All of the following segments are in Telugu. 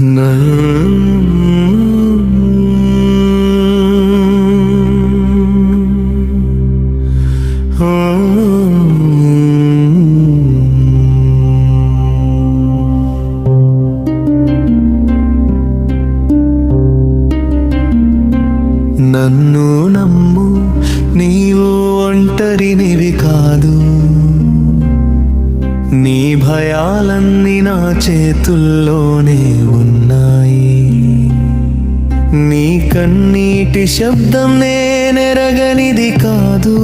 నన్ను నమ్ము నీవు ఒంటరినివి కాదు. భయాలన్నీ నా చేతుల్లోనే ఉన్నాయి. నీ కన్నీటి శబ్దం నేనెరగనిది కాదు.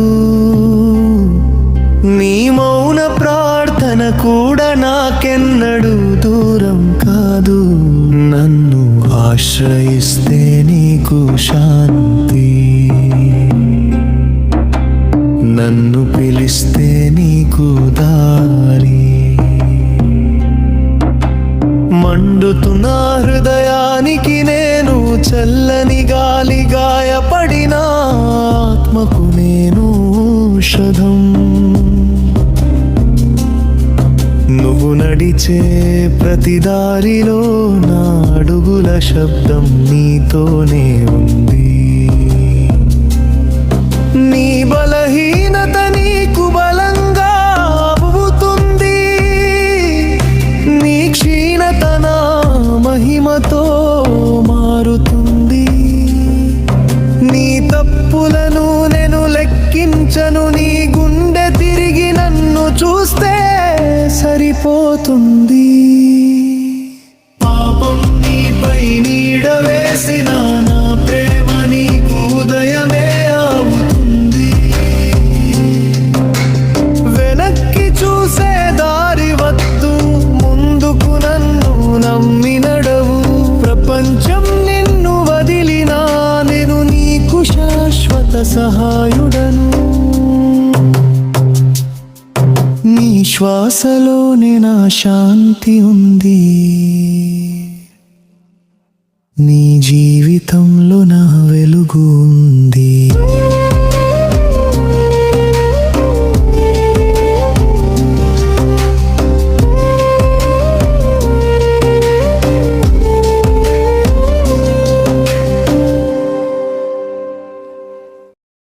నీ మౌన ప్రార్థన కూడా నాకెన్నడూ దూరం కాదు. నన్ను ఆశ్రయిస్తే నీకు శాంతి. నన్ను పిలిస్తే నీకు దారి. మండుతున్న హృదయానికి నేను చల్లని గాలి గాయపడిన ఆత్మకు నేను ఔషధం. నువ్వు నడిచే ప్రతి దారిలో నా అడుగుల శబ్దం నీతోనే ఉంది. నీ బలహీనత నీకు బలంగా అవుతుంది. నీ క్షీణత మహిమతో మారుతుంది. నీ తప్పులను నేను లెక్కించను నీ గుండె తిరిగి నన్ను చూస్తే సరిపోతుంది. శ్వాసలోనే నా శాంతి ఉంది? నీ జీవితం